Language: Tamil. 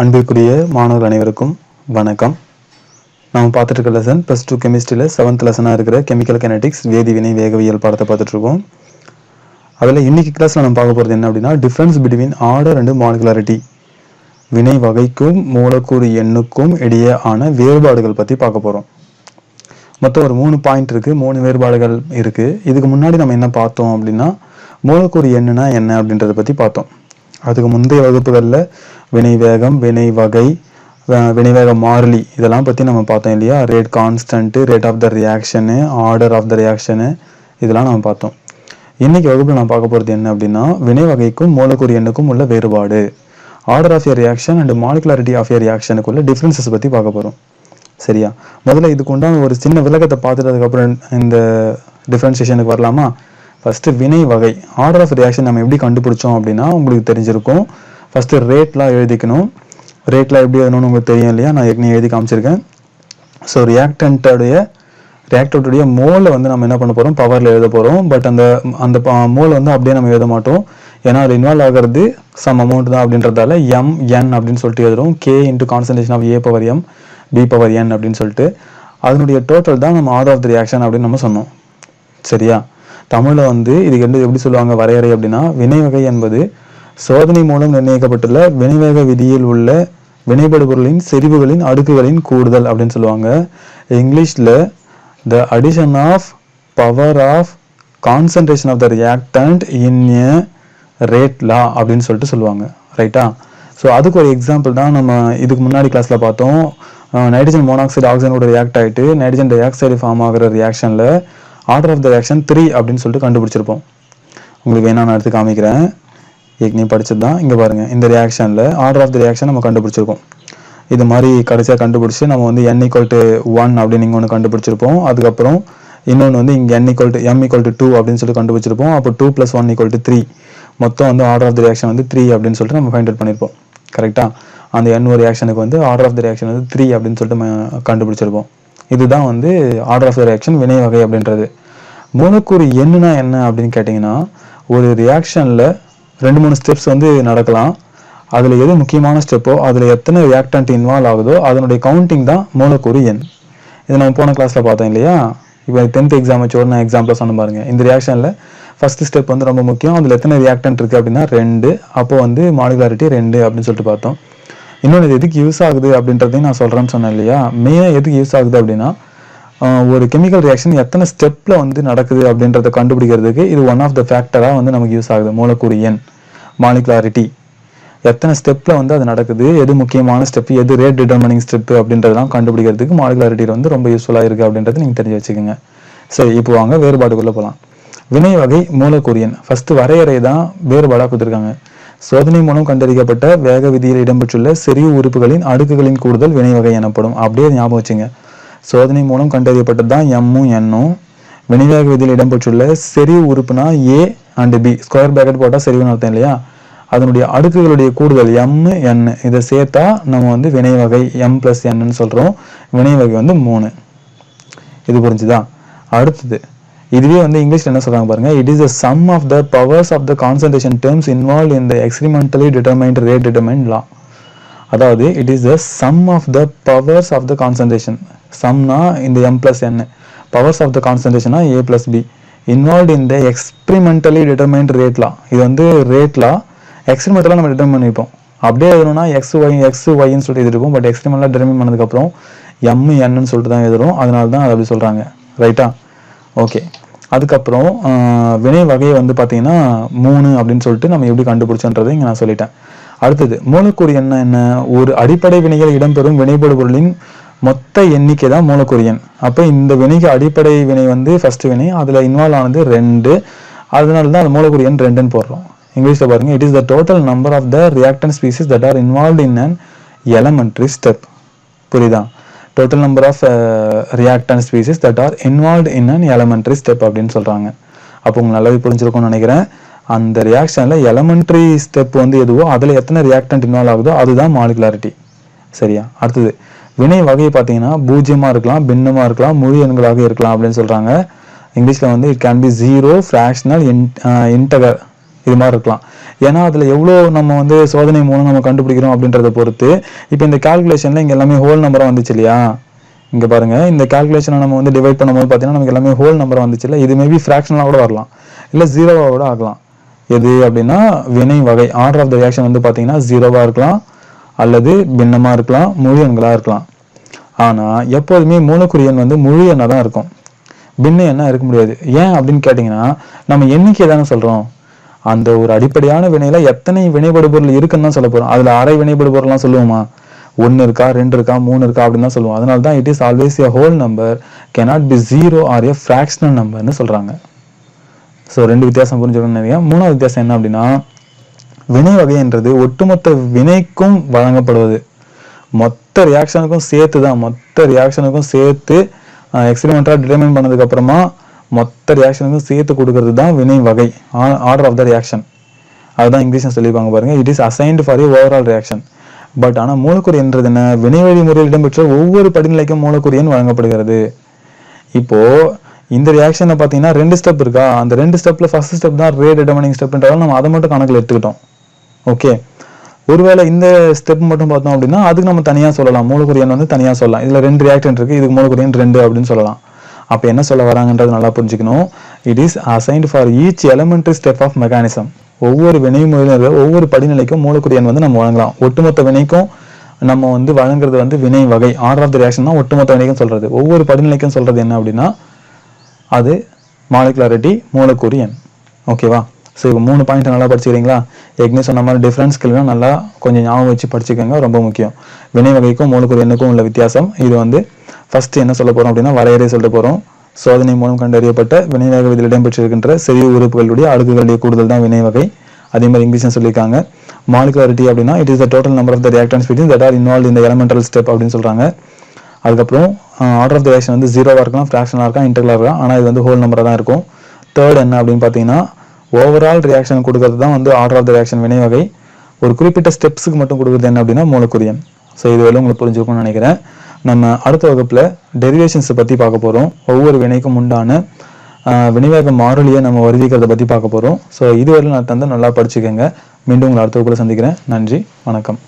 அன்பிற்குரிய மாணவர் அனைவருக்கும் வணக்கம். நாம் பார்த்துட்டு இருக்க லெசன் ப்ளஸ் டூ கெமிஸ்ட்ரியில் செவன்த் லெசனாக இருக்கிற கெமிக்கல் கெனடிக்ஸ் வேதிவினை வேகவியல் பாடத்தை பார்த்துட்ருக்கோம் அதில் இன்னைக்கு கிளாஸில் நம்ம பார்க்க போகிறது என்ன அப்படின்னா difference between order and molecularity வினை வகைக்கும் மூலக்கூறு எண்ணுக்கும் இடையே ஆன வேறுபாடுகள் பற்றி பார்க்க போகிறோம் மொத்தம் ஒரு மூணு பாயிண்ட் இருக்குது மூணு வேறுபாடுகள் இருக்குது இதுக்கு முன்னாடி நம்ம என்ன பார்த்தோம் அப்படின்னா மூலக்கூறு எண்ணுனா என்ன அப்படின்றத பற்றி பார்த்தோம். அதுக்கு முந்தைய வகுப்புகளில் வினை வேகம் வினை வகை வினைவேக மாறிலி இதெல்லாம் பற்றி நம்ம பார்த்தோம் இல்லையா? Rate constant rate of the reaction order of the reaction இதெல்லாம் நம்ம பார்த்தோம். இன்னைக்கு வகுப்பில் நான் பார்க்க போகிறது என்ன அப்படின்னா வினை வகைக்கும் மூலக்கூறு எண்ணுக்கும் உள்ள வேறுபாடு. Order of a reaction and molecularity of a ரியாக்ஷனுக்குள்ள differences பற்றி பார்க்க போகிறோம் சரியா? முதல்ல இதுக்கு உண்டான ஒரு சின்ன விளக்கத்தை பார்த்துட்டு அதுக்கப்புறம் இந்த டிஃப்ரென்சியேஷனுக்கு வரலாமா? ஃபஸ்ட்டு வினை வகை ஆர்டர் ஆஃப் ரியாக்ஷன் நம்ம எப்படி கண்டுபிடிச்சோம் அப்படின்னா உங்களுக்கு தெரிஞ்சிருக்கும். ஃபஸ்ட்டு ரேட்லாம் எழுதிக்கணும். ரேட்லாம் எப்படி எழுதணும்னு உங்களுக்கு தெரியும் இல்லையா? நான் ஏற்கனவே எழுதி காமிச்சிருக்கேன். ஸோ ரியாக்டன்ட்டுடைய ரியாக்டருடைய மோலை வந்து நம்ம என்ன பண்ண போகிறோம் பவரில் எழுத போகிறோம் பட் அந்த அந்த மோல் வந்து அப்படியே நம்ம எழுத மாட்டோம். ஏன்னா அது இன்வால்வ் ஆகிறது சம் அமௌண்ட் தான் அப்படின்றதால எம் என் அப்படின்னு சொல்லிட்டு எழுதுறோம். K into concentration of A power m B power n அப்படின்னு சொல்லிட்டு. அதனுடைய டோட்டல் தான் நம்ம ஆர்டர் ஆஃப் த ரியாக்ஷன் அப்படின்னு நம்ம சொன்னோம். சரியா? தமிழில் வந்து இதுக்கு வந்து எப்படி சொல்லுவாங்க? வரையறை அப்படின்னா வினை வகை என்பது சோதனை மூலம் நிர்ணயிக்கப்பட்டுள்ள வினைவேக விதியில் உள்ள வினைபடு பொருளின் செறிவுகளின் அடுக்குகளின் கூடுதல் அப்படின்னு சொல்லுவாங்க. இங்கிலீஷில் the addition of power of concentration of the reactant in a rate law அப்படின்னு சொல்லிட்டு சொல்லுவாங்க. ரைட்டா ஸோ அதுக்கு ஒரு எக்ஸாம்பிள் தான் நம்ம இதுக்கு முன்னாடி கிளாஸில் பார்த்தோம். நைட்ரஜன் மோனாக்சைடு ஆக்சிஜனோட ரியாக்ட் ஆகிட்டு நைட்ரஜன் டை ஆக்சைடு ஃபார்ம் ஆகிற ரியாக்ஷனில் order of the reaction three அப்படின்னு சொல்லிட்டு கண்டுபிடிச்சிருப்போம். உங்களுக்கு வேணா நான் எடுத்து காமிக்கிறேன். ஏற்கனவே படிச்சது தான் இங்கே பாருங்கள் இந்த ரியாக்ஷனில் ஆர்டர் ஆஃப் த ரியாக்ஷன் நம்ம கண்டுபிடிச்சிருக்கோம். இது மாதிரி கடைசியாக கண்டுபிடிச்சி நம்ம வந்து என் ஈக்குவல் டு ஒன் அப்படின்னு இங்கே ஒன்று கண்டுபிடிச்சிருப்போம். அதுக்கப்புறம் இன்னொன்று வந்து இங்கே n equal to m equal to two அப்படின்னு சொல்லி கண்டுபிடிச்சிருப்போம். அப்போ two plus one equal to three மொத்தம் வந்து ஆர்டர் ஆஃப் த ரியாக்ஷன் வந்து த்ரீ அப்படின்னு சொல்லிட்டு நம்ம ஃபைண்ட் அவுட் பண்ணியிருப்போம் கரெக்டாக அந்த என் ஒரு ரியாக்ஷனுக்கு வந்து ஆர்டர் ஆஃப் த ரியாக்ஷன் வந்து த்ரீ அப்படின்னு சொல்லிட்டு நம்ம கண்டுபிடிச்சிருப்போம். இதுதான் வந்து ஆர்டர் ஆஃப் த ரியாக்ஷன் வினை வகை அப்படின்றது. மூலக்கூறு எண்ணுனா என்ன அப்படின்னு கேட்டிங்கன்னா ஒரு ரியாக்ஷனில் ரெண்டு மூணு ஸ்டெப்ஸ் வந்து நடக்கலாம். அதில் எது முக்கியமான ஸ்டெப்போ அதில் எத்தனை ரியாக்டன்ட் இன்வால்வ் ஆகுதோ அதனுடைய கவுண்டிங் தான் மூலக்கூறு எண். இது நம்ம போன கிளாஸில் பார்த்தோம் இல்லையா? இப்போ டென்த் எக்ஸாம் வச்சு நான் எக்ஸாம்பிள் சொன்ன பாருங்க. இந்த ரியாக்ஷனில் ஃபஸ்ட்டு ஸ்டெப் வந்து ரொம்ப முக்கியம். அதில் எத்தனை ரியாக்டன்ட் இருக்குது அப்படின்னா ரெண்டு. அப்போது வந்து மாலிகுலாரிட்டி ரெண்டு அப்படின்னு சொல்லிட்டு பார்த்தோம். இன்னொன்று எதுக்கு யூஸ் ஆகுது அப்படின்றதையும் நான் சொல்கிறேன்னு சொன்னேன் இல்லையா? மெயினாக எதுக்கு யூஸ் ஆகுது அப்படின்னா ஒரு கெமிக்கல் ரியாக்ஷன் எத்தனை ஸ்டெப்பில் வந்து நடக்குது அப்படின்றத கண்டுபிடிக்கிறதுக்கு இது ஒன் ஆஃப் த ஃபேக்டராக வந்து நமக்கு யூஸ் ஆகுது. மூலக்கூறு எண் மாலிகுலாரிட்டி எத்தனை ஸ்டெப்பில் வந்து அது நடக்குது எது முக்கியமான ஸ்டெப் எது ரேட் டிட்டர்மினிங் ஸ்டெப் அப்படின்றதெல்லாம் கண்டுபிடிக்கிறதுக்கு மாலிகுலாரிட்டி வந்து ரொம்ப யூஸ்ஃபுல்லாக இருக்குது அப்படின்றது நீங்கள் தெரிஞ்சு வச்சுக்கோங்க. சரி இப்போ வாங்க வேறுபாடுக்குள்ளே போகலாம் வினை வகை மூலக்கூறு எண். வரையறை தான் வேறுபாடாக கொடுத்துருக்காங்க. சோதனை மூலம் கண்டறியப்பட்ட வேக விதியில் இடம்பெற்றுள்ள சிறிய உறுப்புகளின் அடுக்குகளின் கூடுதல் வினை வகை எனப்படும். அப்படியே ஞாபகம் வச்சுங்க. சோதனை மூலம் கண்டறியப்பட்டது தான் எம்மும் எண்ணும் வினைவேக விதியில் இடம்பெற்றுள்ள செறிவு உறுப்புனா A and B square bracket போட்டால் செறிவுன்னு அர்த்தம் இல்லையா? அதனுடைய அடுக்குகளுடைய கூடுதல் எம் என் இதை சேர்த்தா நம்ம வந்து வினை வகை எம் பிளஸ் என்னன்னு சொல்கிறோம் வினை வகை வந்து மூணு. இது புரிஞ்சுதா? அடுத்தது இதுவே வந்து இங்கிலீஷில் என்ன சொல்கிறாங்க பாருங்கள் it is the sum of the powers of the concentration terms involve in the experimentally determined rate determined law அதாவது it is the sum of the powers of the concentration சம்னா இந்த m plus n powers of the கான்சன்ட்ரேஷனா A plus B involve in the experimentally determined ரேட்லாம் இது வந்து ரேட் எக்ஸ்பிரிமெண்டலாக நம்ம டிட்டர்மைன் பண்ணிப்போம் அப்படியே எழுதணும்னா எக்ஸ் ஒய் எக்ஸ் ஒய்ன்னு சொல்லிட்டு எழுதிருப்போம். பட் எக்ஸ்பிரிமெண்டலாக டிட்டர்மின் பண்ணதுக்கப்புறம் எம் என்னன்னு சொல்லிட்டு தான் எழுதுறோம். அதனால தான் அது அப்படி சொல்கிறாங்க ரைட்டா ஓகே அதுக்கப்புறம் வினை வகையை வந்து பார்த்தீங்கன்னா மூணு அப்படின்னு சொல்லிட்டு நம்ம எப்படி கண்டுபிடிச்சோன்றதை இங்கே நான் சொல்லிட்டேன். அடுத்தது மூலக்கூறு என்ன என்ன? ஒரு அடிப்படை வினைகள் இடம்பெறும் வினைபடு பொருளின் மொத்த எண்ணிக்கை தான் மூலக்கூறு எண் அப்போ இந்த வினைக்கு அடிப்படை வினை வந்து ஃபர்ஸ்ட் வினை அதில் இன்வால்வ் ஆனது ரெண்டு. அதனால தான் அது மூலக்கூறு எண் ரெண்டுன்னு போடுறோம். இங்கிலீஷில் பாருங்கள் it is the total number of the reactant species that are involve in an elementary step புரியுதா? Total number of reactant species that are involve in an elementary step அப்படின்னு சொல்கிறாங்க அப்போ உங்களுக்கு நல்லாவே புரிஞ்சிருக்கும்னு நினைக்கிறேன். அந்த ரியாக்ஷனில் எலமெண்ட்ரி ஸ்டெப் வந்து எதுவோ அதில் எத்தனை ரியாக்டன்ட் இன்வால்வ் ஆகுதோ அதுதான் மாலிகுலாரிட்டி சரியா? அடுத்தது வினை வகை பார்த்தீங்கன்னா பூஜ்ஜியமாக இருக்கலாம் பின்னமாக இருக்கலாம் முழு எண்களாக இருக்கலாம் அப்படின்னு சொல்கிறாங்க இங்கிலீஷில் வந்து it can be zero fractional integer இது மாதிரி இருக்கலாம். ஏன்னா அதில் எவ்வளோ நம்ம வந்து சோதனை மூலம் நம்ம கண்டுபிடிக்கிறோம் அப்படின்றத பொறுத்து இப்போ இந்த கால்குலேஷனில் இங்கே எல்லாமே ஹோல் நம்பராக வந்துச்சு இல்லையா? இங்கே பாருங்கள் இந்த கால்குலேஷனை நம்ம வந்து டிவைட் பண்ணும்போது பார்த்தீங்கன்னா நமக்கு எல்லாமே ஹோல் நம்பர் வந்துச்சு இல்லை? இது மேபி ஃப்ராக்ஷனாக கூட வரலாம். இல்லை ஜீரோவாக கூட ஆகலாம். எது அப்படின்னா வினை வகை ஆர்டர் ஆஃப் த ரியாக்ஷன் வந்து பார்த்தீங்கன்னா ஜீரோவாக இருக்கலாம். அல்லது பின்னமாக இருக்கலாம் முழு எண்களாக இருக்கலாம். ஆனால் எப்போதுமே மூலக்குறி எண் வந்து முழு எண்ணாக தான் இருக்கும். பின்ன எண்ணாக இருக்க முடியாது. ஏன் அப்படின்னு கேட்டிங்கன்னா நம்ம எண்ணிக்கை தானே சொல்கிறோம் அந்த ஒரு அடிப்படையான வினையில் எத்தனை வினைபடு பொருள் இருக்குன்னு தான் சொல்ல போகிறோம் அதில் அரை வினைபடு பொருள்லாம் சொல்லுவோமா? ஒன்று இருக்கா ரெண்டு இருக்கா மூணு இருக்கா அப்படின்னு தான் சொல்லுவோம். அதனால தான் it is always a whole number cannot be zero or a fractional நம்பர்னு சொல்கிறாங்க ஸோ ரெண்டு வித்தியாசம் புரிஞ்சுக்கணும்னு நினைக்கிறேன் மூணாவது வித்தியாசம் என்ன அப்படின்னா வினை வகை என்றது ஒட்டுமொத்த வினைக்கும் வழங்கப்படுவது. மொத்த ரியாக்ஷனுக்கும் சேர்த்து தான் மொத்த ரியாக்ஷனுக்கும் சேர்த்து எக்ஸ்பெரிமெண்ட்டாக டிட்டர்மைன் பண்ணதுக்கு அப்புறமா மொத்த ரியாக்ஷனுக்கும் சேர்த்து கொடுக்கறது தான் வினை வகை ஆர்டர் ஆஃப் த ரியாக்ஷன் அதுதான் இங்கிலீஷில் சொல்லியிருப்பாங்க பாருங்க it is assigned for a overall reaction but ஆனால் மூலக்குறி என்றது என்ன? வினை வழி முறையில் இடம்பெற்ற ஒவ்வொரு படிநிலைக்கும் மூலக்குறியன் வழங்கப்படுகிறது. இப்போ இந்த ரியாக்ஷனை பார்த்தீங்கன்னா ரெண்டு ஸ்டெப் இருக்கா? அந்த ரெண்டு ஸ்டெப்பில் ஃபர்ஸ்ட் ஸ்டெப் தான் ரே டிட்டர்மினிங் ஸ்டெப்ன்றதால நம்ம அதை மட்டும் கணக்கில் எடுத்துக்கிட்டோம். ஓகே ஒருவேளை இந்த ஸ்டெப் மட்டும் பார்த்தோம் அப்படின்னா அதுக்கு நம்ம தனியாக சொல்லலாம். மூலக்குரியன் வந்து தனியாக சொல்லலாம். இதில் ரெண்டு ரியாக்டன் இருக்குது இதுக்கு மூலக்குரியன் ரெண்டு அப்படின்னு சொல்லலாம். அப்போ என்ன சொல்ல வராங்கன்றது நல்லா புரிஞ்சுக்கணும். It is assigned for each elementary step of mechanism ஒவ்வொரு வினைமுறையில் ஒவ்வொரு படிநிலைக்கும் மூலக்குரியன் வந்து நம்ம வழங்கலாம். ஒட்டுமொத்த வினைக்கும் நம்ம வந்து வழங்குறது வந்து வினை வகை ஆர்டர் ஆஃப் த ரியாக்ஷன் தான் ஒட்டுமொத்த வினைக்கும் சொல்கிறது ஒவ்வொரு படிநிலைக்கும் சொல்கிறது என்ன அப்படின்னா அது மாலிகுலாரிட்டி மூலக்கூறு எண் ஓகேவா ஸோ இப்போ மூணு பாயிண்ட் நல்லா படிச்சுக்கிறீங்களா? ஏற்கனவே சொன்ன மாதிரி டிஃப்ரென்ஸ் கேள்வினா நல்லா கொஞ்சம் ஞாபகம் வச்சு படிச்சுக்கோங்க ரொம்ப முக்கியம். வினை வகைக்கும் மூலக்கூறு எண்ணுக்கும் உள்ள வித்தியாசம். இது வந்து ஃபஸ்ட்டு என்ன சொல்ல போகிறோம் அப்படின்னா வரையறை சொல்ல போகிறோம் சோதனை மூலம் கண்டறியப்பட்ட வினைவக விதியில் இடம்பெற்றிருக்கின்ற சிறிய உறுப்புகளுடைய அடுக்குகளுடைய கூடுதல் தான் வினை வகை. அதே மாதிரி இங்கிலீஷ்ல சொல்லியிருக்காங்க. மாலிகுலாரிட்டி அப்படின்னா it is the total number of the reactants between that are involve இந்த எலமெண்டல் ஸ்டெப் அப்படின்னு சொல்கிறாங்க அதுக்கப்புறம் ஆர்டர் ஆஃப் த ரியாக்ஷன் வந்து ஜீரோவாக இருக்கலாம் ஃப்ராக்ஷனாக இருக்கலாம் இன்டர்லாக இருக்கலாம். ஆனால் இது வந்து ஹோல் நம்பராக தான் இருக்கும். தேர்ட் என்ன அப்படின்னு பார்த்தீங்கன்னா ஓவரால் ரியாக்ஷன் கொடுக்கறது தான் வந்து ஆர்டர் ஆஃப் த ரியாக்ஷன் வினை வகை. ஒரு குறிப்பிட்ட ஸ்டெப்ஸுக்கு மட்டும் கொடுக்குறது என்ன அப்படின்னா மூலக்குரியன் ஸோ இதுவரை உங்களுக்கு புரிஞ்சுக்கணும்னு நினைக்கிறேன். நம்ம அடுத்த வகுப்பில் டெரிவேஷன்ஸை பற்றி பார்க்க போகிறோம் ஒவ்வொரு வினைக்கும் உண்டான ஆஹ், வினைவேக நம்ம வருவிக்கிறத பற்றி பார்க்க போகிறோம் ஸோ இதுவரை நான் தந்து நல்லா படிச்சுக்கோங்க. மீண்டும் உங்களை அடுத்த வகுப்பில் சந்திக்கிறேன். நன்றி வணக்கம்.